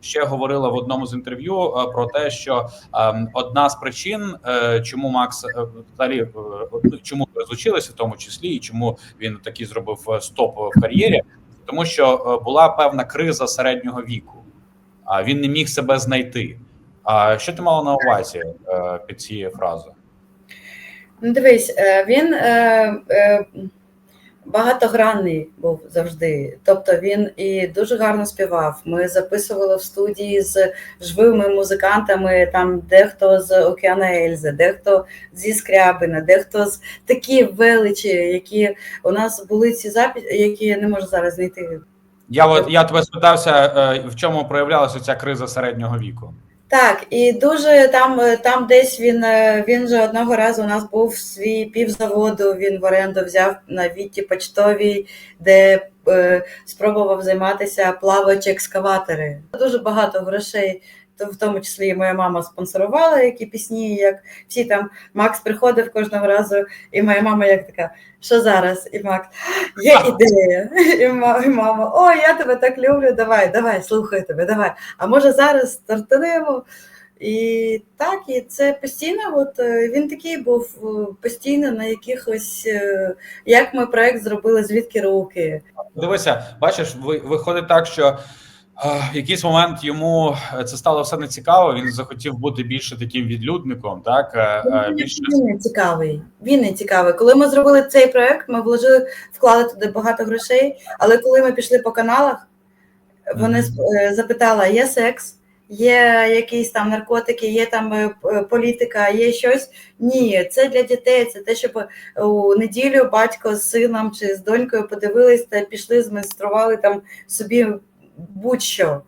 Ще говорила в одному з інтерв'ю е, про те, що е, одна з причин, е, чому Макс взагалі е, ну, чому розлучилися, в тому числі, і чому він такий зробив стоп в кар'єрі, тому що була певна криза середнього віку, а він не міг себе знайти. А що ти мала на увазі під цією фразою? Ну, дивись, він багатогранний був завжди. Тобто він і дуже гарно співав. Ми записували в студії з живими музикантами, там дехто з Океана Ельзи, дехто зі Скрябина, дехто з такі величі, які у нас були ці записи, які я не можу зараз знайти. Я от я тебе спитався, е, в чому проявлялася ця криза середнього віку. Так, і дуже там, е, там десь він е, він же одного разу у нас був свій півзаводу. Він в оренду взяв на Вітті почтовій, де е, спробував займатися плаваючи екскаватори. Дуже багато грошей. В тому числі і моя мама спонсорувала які пісні, як всі там Макс приходив кожного разу, і моя мама як така, що зараз? І Макс, є ідея. І мама, ой, я тебе так люблю, давай, давай, слухаю тебе, давай. А може зараз стартанемо? І так, і це постійно, от е, він такий був е, постійно на якихось, е, як ми проект зробили, звідки руки. Дивися, бачиш, ви- виходить так, що в якийсь момент йому це стало все нецікаво. Він захотів бути більше таким відлюдником, так е, е, Він, більше він не цікавий. Він не цікавий. Коли ми зробили цей проект, ми вложили, вклали туди багато грошей. Але коли ми пішли по каналах, вони сп- е, запитали: є секс, є якісь там наркотики, є там е, політика, є щось. Ні, це для дітей. Це те, щоб у неділю батько з сином чи з донькою подивились та пішли, змайстрували там собі будь-що.